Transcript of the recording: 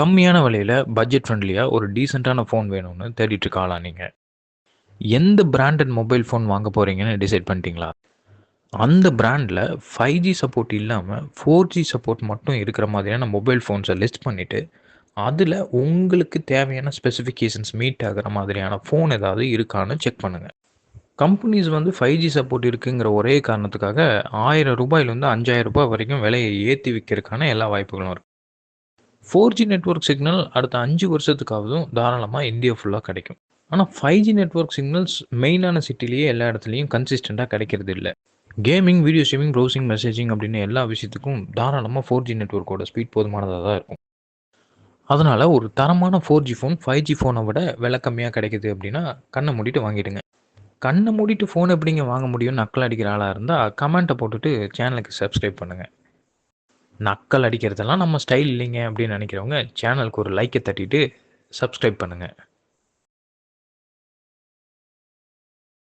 கம்மியான விலையில் பட்ஜெட் ஃப்ரெண்ட்லியாக ஒரு டீசெண்டான ஃபோன் வேணும்னு தேடிட்டு இருக்க நீங்கள் எந்த பிராண்டட் மொபைல் ஃபோன் வாங்க போகிறீங்கன்னு டிசைட் பண்ணிட்டீங்களா? அந்த ப்ராண்ட்டில் ஃபைவ் ஜி சப்போர்ட் இல்லாமல் ஃபோர் ஜி சப்போர்ட் மட்டும் இருக்கிற மாதிரியான மொபைல் ஃபோன்ஸை லிஸ்ட் பண்ணிவிட்டு அதில் உங்களுக்கு தேவையான ஸ்பெசிஃபிகேஷன்ஸ் மீட் ஆகிற மாதிரியான ஃபோன் ஏதாவது இருக்கான்னு செக் பண்ணுங்கள் கம்பெனிஸ் வந்து ஃபைவ் ஜி சப்போர்ட் இருக்குங்கிற ஒரே காரணத்துக்காக ஆயிரம் ரூபாயிலேருந்து அஞ்சாயிரம் ரூபாய் வரைக்கும் விலையை ஏற்றி விற்கிறதுக்கான எல்லா வாய்ப்புகளும் ஃபோர் ஜி நெட்வொர்க் சிக்னல் அடுத்த அஞ்சு வருஷத்துக்காவதும் தாராளமாக இந்தியா ஃபுல்லாக கிடைக்கும். ஆனா 5G நெட்வொர்க் சிக்னல்ஸ் மெயினான சிட்டிலேயே எல்லா இடத்துலையும் கன்சிஸ்டண்ட்டாக கிடைக்கிறது இல்லை gaming, video streaming, browsing, messaging அப்படின்னு எல்லா விஷயத்துக்கும் தாராளமாக ஃபோர் ஜி நெட்வொர்க்கோட ஸ்பீட் போதுமானதாக தான் இருக்கும். அதனால் ஒரு தரமான four G phone five G ஃபோனை விட விலை கம்மியாக கிடைக்குது அப்படின்னா, கண்ணை மூடிட்டு வாங்கிடுங்க. கண்ணை மூடிட்டு ஃபோன் எப்படிங்க வாங்க முடியும்னு நக்கல் அடிக்கிற ஆளாக இருந்தால் கமெண்ட்டை போட்டுட்டு சேனலுக்கு சப்ஸ்கிரைப் பண்ணுங்கள் நக்கல் அடிக்கிறதெல்லாம் நம்ம ஸ்டைல் இல்லைங்க அப்படின்னு நினைக்கிறவங்க, சேனலுக்கு ஒரு லைக்கை தட்டிட்டு சப்ஸ்கிரைப் பண்ணுங்கள்